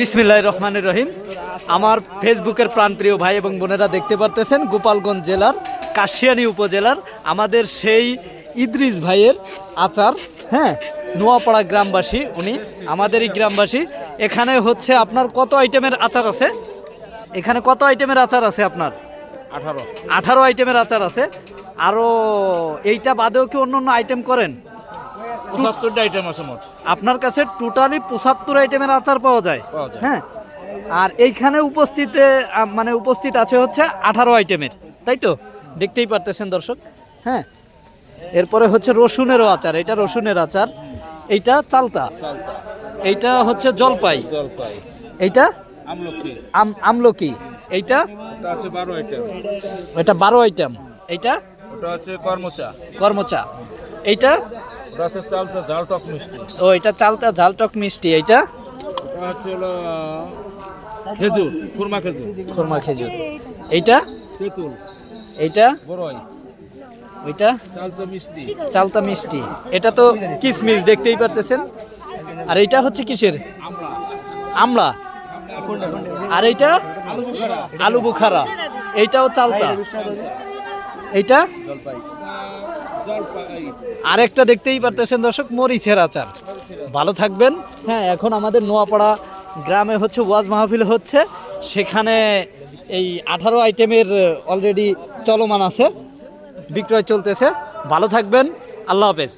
বিসমিল্লাহ রহমানের রহিম। আমার ফেসবুকের প্রাণপ্রিয় ভাই এবং বোনেরা দেখতে পারতেছেন গোপালগঞ্জ জেলার কাশিয়ানী উপজেলার আমাদের সেই ইদ্রিস ভাইয়ের আচার হ্যাঁ নোয়াপাড়া গ্রামবাসী উনি আমাদেরই গ্রামবাসী। এখানে হচ্ছে আপনার কত আইটেমের আচার আছে? এখানে কত আইটেমের আচার আছে আপনার? আঠারো। আঠারো আইটেমের আচার আছে। আরও এইটা বাদেও কি অন্য অন্য আইটেম করেন? পঁচাত্তরটা আইটেম আছে মোট। আপনার কাছে টোটালি পঁচাত্তর আইটেমের আচার পাওয়া যায়। হ্যাঁ? আর এইখানে উপস্থিতে মানে উপস্থিত আছে হচ্ছে আঠারো আইটেমের তাই তো? দেখতেই পারতেছেন দর্শক? হ্যাঁ? এরপরে হচ্ছে রসুনেরও আচার। এটা রসুনের আচার। এইটা চালতা। এইটা হচ্ছে জলপাই। জলপাই। এইটা? আমলকি। আম আমলকি। এইটা? এটা বারো আইটেম এইটা? কর্মচা। এইটা? আছে চালতা ঝাল টক মিষ্টি। ও এটা চালতা ঝাল টক মিষ্টি এইটা? ওটা হলো খেজুর খুরমা খেজুর। খুরমা খেজুর। এইটা? তেঁতুল এইটা? বড়ই। ওইটা? চালতা মিষ্টি। চালতা মিষ্টি। এটা তো কিসমিস দেখতেই পারতেছেন? আর এইটা হচ্ছে কিসের? আমলা আর এইটা? আলু বুখারা। এইটাও চালতা এইটা? জলপাই। আরেকটা দেখতেই পারতেছেন দর্শক, মরিচের আচার। ভালো থাকবেন। হ্যাঁ এখন আমাদের নোয়াপাড়া গ্রামে হচ্ছে ওয়াজ মাহফিল হচ্ছে। সেখানে এই আঠারো আইটেমের অলরেডি চলমান আছে। বিক্রয় চলতেছে। ভালো থাকবেন। আল্লাহ হাফেজ।